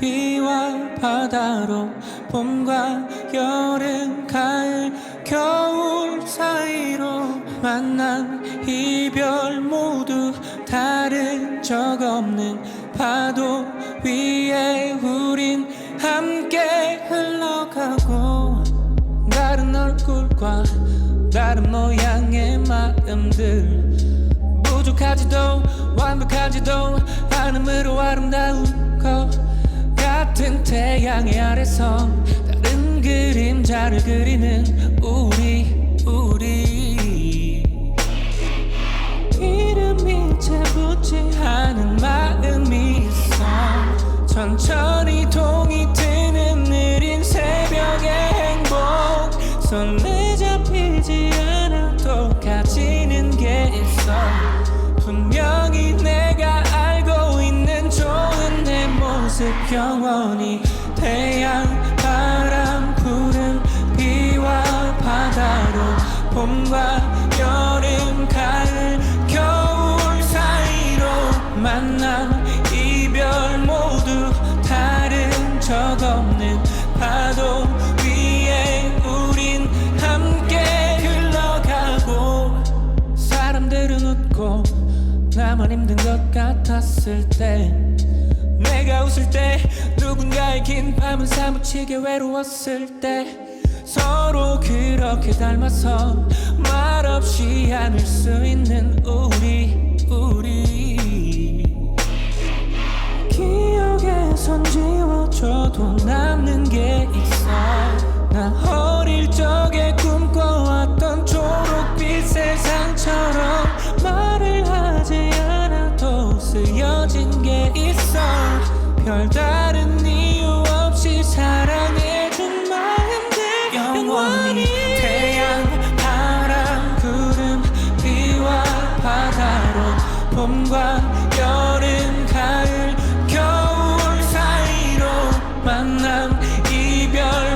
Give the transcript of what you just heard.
비와 바다로 봄과 여름 가을 겨울 사이로 만난 이별 모두 다른 적 없는 파도 위에 우린 함께 흘러가고 다른 얼굴과 다른 모양의 마음들 부족하지도 완벽하지도 않음으로 아름다운 것 태양의 아래서 다른 그림자를 그리는 우리 우리. 이름이 채 붙지 않은 마음이 있어. 천천히 동이 트는 느린 새벽의 행복. 손에 잡히지 않아도 가지는 게 있어. 분명히 내가 알고 있는 좋은 내 모습 영원히 여름 가을 겨울 사이로 만남 이별 모두 다른 적 없는 파도 위에 우린 함께 흘러가고 사람들은 웃고 나만 힘든 것 같았을 때 내가 웃을 때 누군가의 긴 밤은 사무치게 외로웠을 때 서로 그렇게 닮아서 말없이 안을 수 있는 우리 우리. 기억에선 지워져도 남는 게 있어. 나 어릴 적에 꿈꿔왔던 초록빛 세상처럼 말을 하지 않아도 쓰여진 게 있어. 별다른 이유 없이 사랑 봄과 여름 가을 겨울 사이로 만남 이별.